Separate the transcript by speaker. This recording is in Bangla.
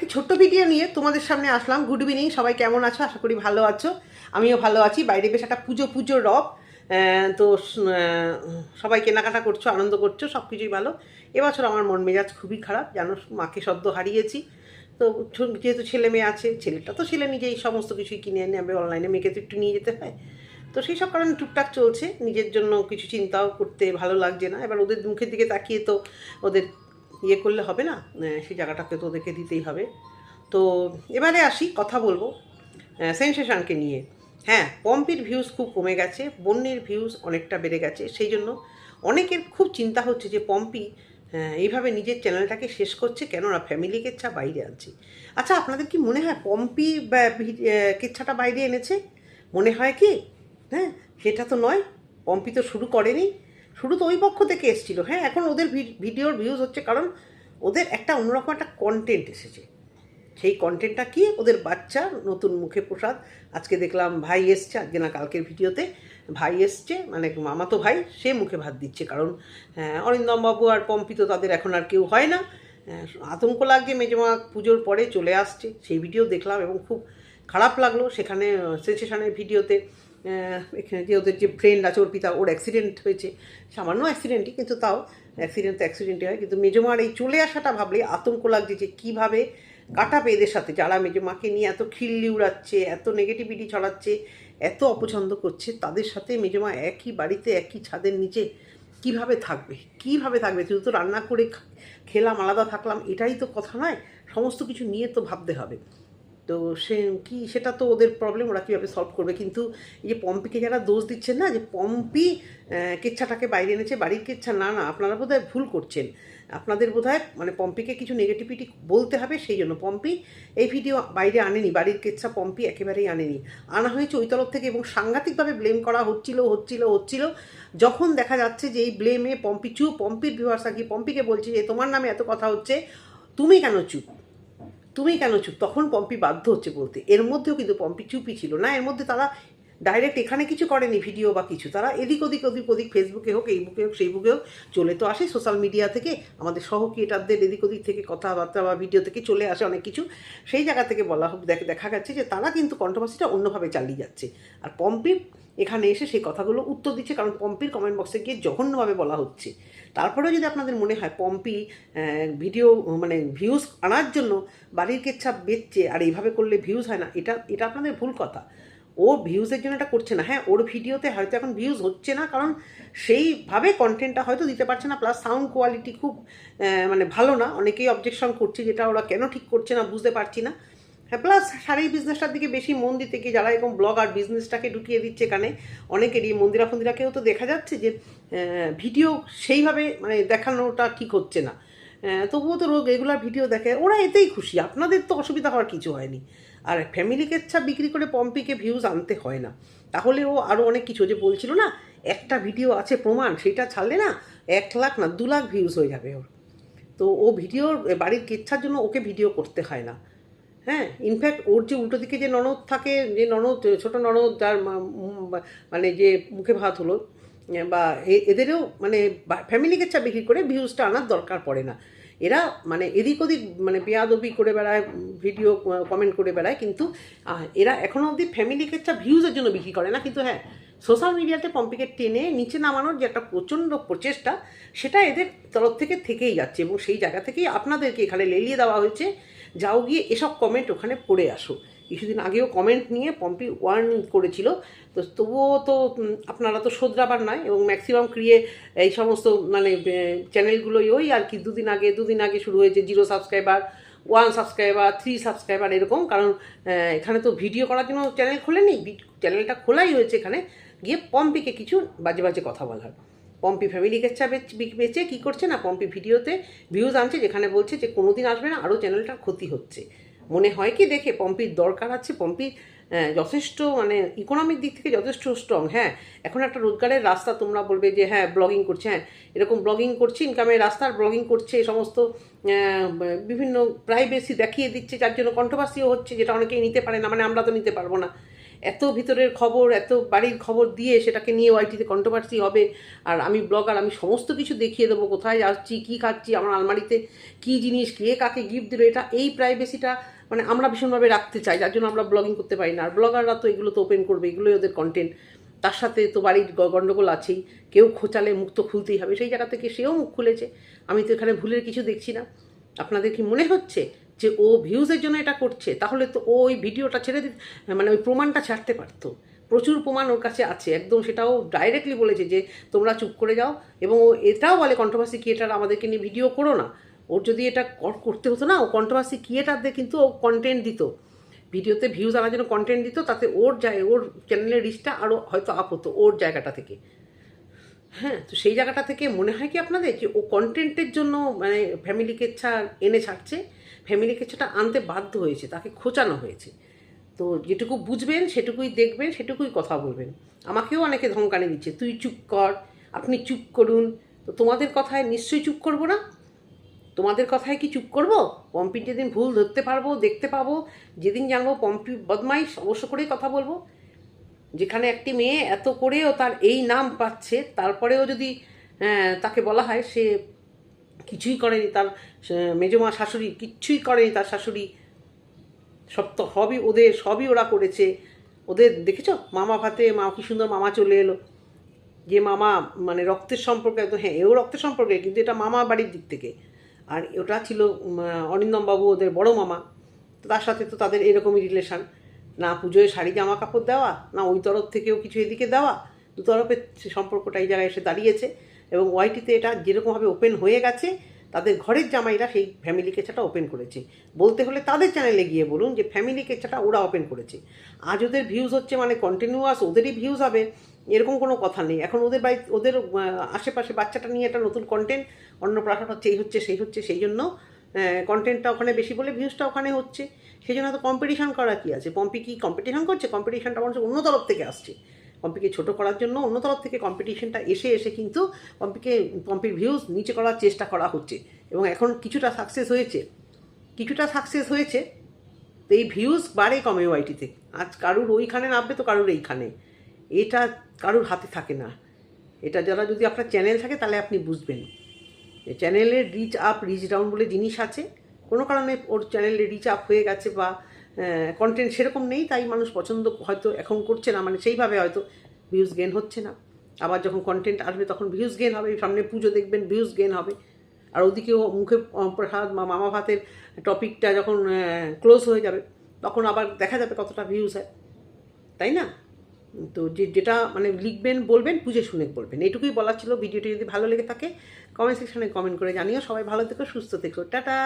Speaker 1: আরেকটি ছোট্ট ভিডিও নিয়ে তোমাদের সামনে আসলাম। গুড ইভিনিং সবাই কেমন আছো? আশা করি ভালো আছো। আমিও ভালো আছি। বাইরে বেশ একটা পুজো পুজো রব। তো সবাই কেনাকাটা করছ, আনন্দ করছ সব কিছুই ভালো। এবছর আমার মন মেজাজ খুবই খারাপ, জানো, মাকে সদ্য হারিয়েছি। তো যেহেতু ছেলে মেয়ে আছে, ছেলেটা তো ছেলে নিজেই সমস্ত কিছুই কিনে নেবে অনলাইনে মেয়েকে তো একটু নিয়ে যেতে হয়। তো সেই সব কারণে টুকটাক চলছে। নিজের জন্য কিছু চিন্তাও করতে ভালো লাগছে না। এবার ওদের মুখের দিকে তাকিয়ে তো ওদের ইয়ে করলে হবে না? সেই জায়গাটাকে তো ওদেরকে দিতেই হবে। তো এবারে আসি, কথা বলব সেন্সেশনকে নিয়ে। হ্যাঁ পম্পির ভিউজ খুব কমে গেছে বন্যের ভিউজ অনেকটা বেড়ে গেছে, সেই জন্য অনেকের খুব চিন্তা হচ্ছে যে পম্পি এইভাবে নিজের চ্যানেলটাকে শেষ করছে কেননা ফ্যামিলি কেচ্ছা বাইরে আনছে। আচ্ছা আপনাদের কি মনে হয় পম্পি কেচ্ছাটা বাইরে এনেছে? মনে হয় কি? হ্যাঁ সেটা তো নয়। পম্পি তো শুরু করেনি। শুরু তো ওই পক্ষ থেকে এসেছিল। হ্যাঁ এখন ওদের ভিডিওর ভিউজ হচ্ছে কারণ ওদের একটা অন্যরকম একটা কন্টেন্ট এসেছে। সেই কন্টেন্টটা কি? ওদের বাচ্চা নতুন মুখে প্রসাদ। আজকে দেখলাম ভাই এসছে আজকে না কালকের ভিডিওতে। ভাই এসছে মানে মামাতো ভাই সে মুখে ভাত দিচ্ছে কারণ আহ, অরিন্দম বাবু আর পম্পি তো তাদের এখন আর কেউ হয় না। আতঙ্ক লাগছে মেজমা পুজোর পরে চলে আসছে। সেই ভিডিও দেখলাম এবং খুব খারাপ লাগল সেখানে সেন্সেশনের ভিডিওতে। এখানে যে ওদের যে ফ্রেন্ড আছে, ওর পিতা, ওর অ্যাক্সিডেন্ট হয়েছে। সামান্য অ্যাক্সিডেন্টই কিন্তু তাও অ্যাক্সিডেন্ট তো অ্যাক্সিডেন্টই হয়। কিন্তু মেজমার এই চলে আসাটা ভাবলে আতঙ্ক লাগছে যে কীভাবে কাটাবে এদের সাথে। যারা মেজমাকে নিয়ে এত খিল্লি উড়াচ্ছে, এত নেগেটিভিটি ছড়াচ্ছে, এত অপছন্দ করছে, তাদের সাথে মেজমা একই বাড়িতে, একই ছাদের নিচে কীভাবে থাকবে? কীভাবে থাকবে? শুধু তো রান্না করে খেলাম, আলাদা থাকলাম, এটাই তো কথা নয়। সমস্ত কিছু নিয়ে তো ভাবতে হবে। তো সে কি, সেটা তো ওদের প্রবলেম ওরা কীভাবে সলভ করবে? কিন্তু এই যে পম্পিকে যারা দোষ দিচ্ছেন না, যে পম্পি কেচ্ছাটাকে বাইরে এনেছে, বাড়ির কেচ্ছা, না না, আপনারা বোধহয় ভুল করছেন। আপনাদের বোধহয় মানে পম্পিকে কিছু নেগেটিভিটি বলতে হবে, সেই জন্য পম্পি এই ভিডিও বাইরে আনেনি, বাড়ির কেচ্ছা পম্পি একেবারেই আনেনি। আনা হয়েছে ওই তরফ থেকে এবং সাংঘাতিকভাবে ব্লেম করা হচ্ছিল হচ্ছিল হচ্ছিল। যখন দেখা যাচ্ছে যে এই ব্লেমে পম্পি চুপ পম্পির ভিউয়ার্স আর কি পম্পিকে বলছে যে, তোমার নামে এত কথা হচ্ছে, তুমি কেন চুপ? তুমি কেন চুপ? তখন পম্পি বাধ্য হচ্ছে বলতে। এর মধ্যেও কিন্তু পম্পি চুপি ছিল না। এর মধ্যে তারা ডাইরেক্ট এখানে কিছু করেনি ভিডিও বা কিছু। তারা এদিক ওদিক ওদিক ওদিক ফেসবুকে হোক, এই বুকে হোক, সেই বুকে হোক, চলে তো আসে সোশ্যাল মিডিয়া থেকে। আমাদের সহ ক্রিয়েটারদের এদিক ওদিক থেকে কথাবার্তা বা ভিডিও থেকে চলে আসে অনেক কিছু। সেই জায়গা থেকে বলা হোক, দেখ- দেখা গেছে যে তারা কিন্তু কন্ট্রোভার্সিটা অন্যভাবে চালিয়ে যাচ্ছে। আর পম্পি এখানে এসে সেই কথাগুলো উত্তর দিচ্ছে, কারণ পম্পির কমেন্ট বক্সে গিয়ে জঘন্যভাবে বলা হচ্ছে। তারপরেও যদি আপনাদের মনে হয় পম্পি ভিডিও মানে ভিউজ আনার জন্য বাড়ির কেচ্ছা বেচছে, আর এইভাবে করলে ভিউজ হয় না, এটা এটা আপনাদের ভুল কথা। ও ভিউজের জন্য এটা করছে না। হ্যাঁ ওর ভিডিওতে হয়তো এখন ভিউজ হচ্ছে না, কারণ সেইভাবে কন্টেন্টটা হয়তো দিতে পারছে না প্লাস সাউন্ড কোয়ালিটি খুব মানে ভালো না। অনেকেই অবজেকশন করছে যেটা ওরা কেন ঠিক করছে না, বুঝতে পারছি না। হ্যাঁ প্লাস শাড়ি বিজনেসটার দিকে বেশি মন দিতে গিয়ে যারা এরকম ব্লগ আর বিজনেসটাকে ঢুকিয়ে দিচ্ছে এখানে অনেকেরই মন্দিরা ফন্দিরাকেও তো দেখা যাচ্ছে যে ভিডিও সেইভাবে মানে দেখানোটা ঠিক হচ্ছে না। তবুও তো রোগ রেগুলার ভিডিও দেখে, ওরা এতেই খুশি। আপনাদের তো অসুবিধা হওয়ার কিছু হয়নি। আর ফ্যামিলি কেচ্ছা বিক্রি করে পম্পিকে ভিউজ আনতে হয় না। তাহলে ও আরও অনেক কিছু যে বলছিল না, একটা ভিডিও আছে প্রমাণ, সেটা ছাড়লে না এক লাখ না দু লাখ ভিউজ হয়ে যাবে ওর। তো ও ভিডিওর বাড়ির কেচ্ছার জন্য ওকে ভিডিও করতে হয় না। হ্যাঁ ইনফ্যাক্ট ওর যে উল্টো দিকে যে ননদ থাকে, যে ননদ, ছোট ননদ যার মানে যে মুখে ভাত হলো, বা এদেরও মানে ফ্যামিলি কেচ্ছা বিক্রি করে ভিউজটা আনার দরকার পড়ে না। এরা মানে এদিক ওদিক মানে বেয়াদবি করে বেড়ায়, ভিডিও কমেন্ট করে বেড়ায়, কিন্তু এরা এখনও অবধি ফ্যামিলি কেচ্ছা ভিউজের জন্য বিক্রি করে না, কিন্তু হ্যাঁ সোশ্যাল মিডিয়াতে পম্পিকে টেনে নিচে নামানোর যে একটা প্রচণ্ড প্রচেষ্টা, সেটা এদের তরফ থেকে থেকেই যাচ্ছে এবং সেই জায়গা থেকেই আপনাদেরকে এখানে লেলিয়ে দেওয়া হয়েছে, যাও গিয়ে এসব কমেন্ট ওখানে পড়ে আসো। কিছুদিন আগেও কমেন্ট নিয়ে পম্পি ওয়ার্নিং করেছিল। তো তবুও তো আপনারা তো শোধরাবার নয় এবং ম্যাক্সিমাম ক্রিয়ে এই সমস্ত মানে চ্যানেলগুলোই ওই আর কি দুদিন আগে দুদিন আগে শুরু হয়েছে zero subscriber one subscriber three subscriber এরকম। কারণ এখানে তো ভিডিও করার জন্য চ্যানেল খোলেনি চ্যানেলটা খোলাই হয়েছে এখানে। গিয়ে পম্পিকে কিছু বাজে বাজে কথা বলার। পম্পি ফ্যামিলি কেচ্ছা বেচ- বিক- বেচে কী করছে না? পম্পি ভিডিওতে ভিউজ আনছে যেখানে বলছে যে কোনো দিন আসবে না আরও চ্যানেলটার ক্ষতি হচ্ছে। মনে হয় কি, দেখে পম্পির দরকার আছে, পম্পি যথেষ্ট মানে ইকোনমিক দিক থেকে যথেষ্ট স্ট্রং হ্যাঁ। এখন একটা রোজগারের রাস্তা তোমরা বলবে যে হ্যাঁ ব্লগিং করছে হ্যাঁ। এরকম ব্লগিং করছে ইনকামের রাস্তার ব্লগিং করছে সমস্ত বিভিন্ন প্রাইভেসি দেখিয়ে দিচ্ছে, যার জন্য কন্ট্রোভার্সিও হচ্ছে, যেটা অনেকেই নিতে পারে না মানে আমরা তো নিতে পারব না। এত ভিতরের খবর, এত বাড়ির খবর দিয়ে সেটাকে নিয়ে ওয়াইটিতে কন্ট্রোভার্সি হবে, আর আমি ব্লগার আমি সমস্ত কিছু দেখিয়ে দেবো, কোথায় যাচ্ছি, কী খাচ্ছি, আমার আলমারিতে কী জিনিস, কে কাকে গিফট দিল, এটা এই প্রাইভেসিটা মানে আমরা ভীষণভাবে রাখতে চাই, যার জন্য আমরা ব্লগিং করতে পারি না। আর ব্লগাররা তো এগুলো তো ওপেন করবে, এগুলোই ওদের কন্টেন্ট তার সাথে তো বাড়ির গণ্ডগোল আছেই, কেউ খোঁচালে মুখ তো খুলতেই হবে, সেই জায়গা থেকে সেও মুখ খুলেছে। আমি তো এখানে ভুলের কিছু দেখছি না। আপনাদের কি মনে হচ্ছে যে ও ভিউজের জন্য এটা করছে, তাহলে তো ও ওই ভিডিওটা ছেড়ে দিতে মানে ওই প্রমাণটা ছাড়তে পারতো। প্রচুর প্রমাণ ওর কাছে আছে, একদম সেটাও ডাইরেক্টলি বলেছে যে, তোমরা চুপ করে যাও। এবং ও এটাও বলে কন্ট্রোভার্সি ক্রিয়েটার আমাদেরকে নিয়ে ভিডিও করো না। ওর যদি এটা করতে হতো না, ও কন্ট্রোভার্সি ক্রিয়েটারদের কিন্তু ও কন্টেন্ট দিত। ভিডিওতে ভিউজ আনার জন্য কন্টেন্ট দিত, তাতে ওর যায়, ওর চ্যানেলের রিচটা আরও হয়তো আপ হতো, ওর জায়গাটা থেকে। হ্যাঁ তো সেই জায়গাটা থেকে মনে হয় কি আপনাদের যে ও কন্টেন্টের জন্য মানে ফ্যামিলি কেচ্ছা এনে ছাড়ছে ফ্যামিলি কেচ্ছাটা আনতে বাধ্য হয়েছে, তাকে খোঁচানো হয়েছে। তো যেটুকু বুঝবেন, সেটুকুই দেখবেন, সেটুকুই কথা বলবেন। আমাকেও অনেকে ধমকানি দিচ্ছে, তুই চুপ কর, আপনি চুপ করুন। তো তোমাদের কথায় নিশ্চয়ই চুপ করব না? তোমাদের কথায় কি চুপ করব? পম্পির যেদিন ভুল ধরতে পারব, দেখতে পাবো, যেদিন জানব পম্পি বদমাইশ, অবশ্য করেই কথা বলব। যেখানে একটি মেয়ে এত করেও তার এই নাম পাচ্ছে তারপরেও যদি তাকে বলা হয় সে কিছুই করেনি তার মেজমা শাশুড়ি কিচ্ছুই করেনি তার শাশুড়ি সব তো সবই ওদের সবই ওরা করেছে। ওদের দেখেছ? মামা ভাতে মা কি সুন্দর মামা চলে এলো। যে মামা মানে রক্তের সম্পর্কে একদম হ্যাঁ এও রক্তের সম্পর্কে কিন্তু এটা মামা বাড়ির দিক থেকে। আর ওটা ছিল উম, অরিন্দম বাবু ওদের বড় মামা। তো তার সাথে তো তাদের এরকমই রিলেশন না পুজোয় শাড়ি জামা কাপড় দেওয়া, না ওই তরফ থেকেও কিছু এদিকে দেওয়া, দু তরফের সম্পর্কটা এই জায়গায় এসে দাঁড়িয়েছে এবং ওয়াইটিতে এটা যেরকমভাবে ওপেন হয়ে গেছে, তাদের ঘরের জামাইরা সেই ফ্যামিলি কেচাটা ওপেন করেছে। বলতে হলে তাদের চ্যানেলে গিয়ে বলুন যে ফ্যামিলি কেচাটা ওরা ওপেন করেছে। আজ ওদের ভিউজ হচ্ছে মানে কন্টিনিউয়াস ওদেরই ভিউজ হবে, এরকম কোনো কথা নেই। এখন ওদের বাড়ি, ওদের আশেপাশে বাচ্চাটা নিয়ে একটা নতুন কন্টেন্ট অন্নপ্রাশন হচ্ছে, এই হচ্ছে, সেই হচ্ছে, সেই জন্য কন্টেন্টটা ওখানে বেশি বলে ভিউজটা ওখানে হচ্ছে। সেই জন্য তো কম্পিটিশন করা কি আছে? পম্পি কি কম্পিটিশন করছে? কম্পিটিশনটা মানুষ অন্য তরফ থেকে আসছে। পম্পিকে ছোটো করার জন্য অন্য তরফ থেকে কম্পিটিশনটা এসে এসে কিন্তু পম্পিকে পম্পির ভিউজ নিচে করার চেষ্টা করা হচ্ছে। এবং এখন কিছুটা সাকসেস হয়েছে। কিছুটা সাকসেস হয়েছে। তো এই ভিউজ বাড়ে কমে ওয়াইটিতে আজ কারুর ওইখানে নামবে তো কারুর এইখানে। এটা কারুর হাতে থাকে না। এটা যারা যদি আপনার চ্যানেল থাকে, তাহলে আপনি বুঝবেন। চ্যানেলের রিচ আপ রিচ ডাউন বলে জিনিস আছে। কোনো কারণে ওর চ্যানেলে রিচ আপ হয়ে গেছে বা কন্টেন্ট সেরকম নেই, তাই মানুষ পছন্দ হয়তো এখন করছে না। মানে সেইভাবে হয়তো ভিউজ গেন হচ্ছে না। আবার যখন কন্টেন্ট আসবে তখন ভিউজ গেন হবে। সামনে পুজো দেখবেন ভিউজ গেন হবে। আর ওদিকেও মুখে প্রসাদ বা মামা ভাতের টপিকটা যখন ক্লোজ হয়ে যাবে, তখন আবার দেখা যাবে কতটা ভিউজ হয়। তাই না? তো যে, যেটা মানে লিখবেন, বলবেন বুঝে শুনে বলবেন। এইটুকুই বলার ছিল। ভিডিওটি যদি ভালো লেগে থাকে কমেন্ট সেকশনে কমেন্ট করে জানিও। সবাই ভালো থেকো সুস্থ থেকো। টাটা!